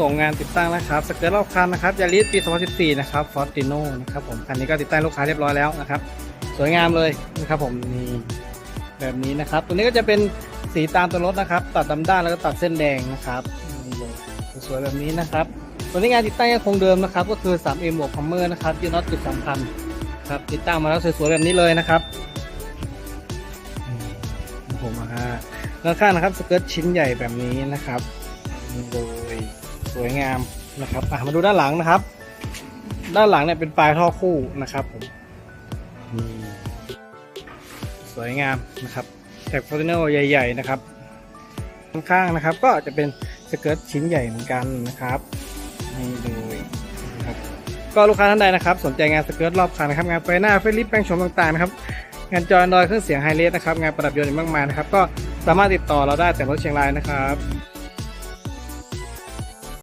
ส่งงานติดตั้งนะครับสเกิร์ตรอบคันนะครับยาริสปี2014 นะครับฟอร์ติโนนะครับผมคันนี้ก็ติดตั้งลูกค้าเรียบร้อยแล้วนะครับ สวยงามเลยนะครับผมนี่แบบนี้นะครับ ตัวนี้ก็จะเป็นสีตามตัวรถนะครับ ตัดดำด้านแล้วก็ตัดเส้นแดงนะครับสวยแบบนี้นะครับ ตัวนี้งานติดตั้งยังคงเดิมนะครับ ก็คือ 3M บวกพัมเมอร์นะครับยืนน็อตจุดสำคัญครับติดตั้งมาแล้วสวยๆแบบนี้เลยนะครับอืมองผมอะด้านข้างนะครับสเกิร์ตชิ้นใหญ่แบบนี้นะครับโดย สวยงามนะครับมาดูด้านหลังนะครับ ด้านหลังเนี่ยเป็นปลายท่อคู่นะครับผมสวยงามนะครับแท็กฟอร์ติโนใหญ่ ๆ นะครับข้างๆนะครับ ก็จะเป็นสเกิร์ตชิ้นใหญ่เหมือนกันนะครับนี่เลยนะครับก็ลูกค้าท่านใดนะครับ สนใจงานสเกิร์ตรอบคันนะครับงานไฟหน้าไฟลิฟแปลงโฉมต่างๆนะครับงานจอ Android เครื่องเสียงไฮเลสนะครับงานประดับยนต์อีกมากมายนะครับก็สามารถติดต่อเราได้แต่รถเชียงรายนะครับ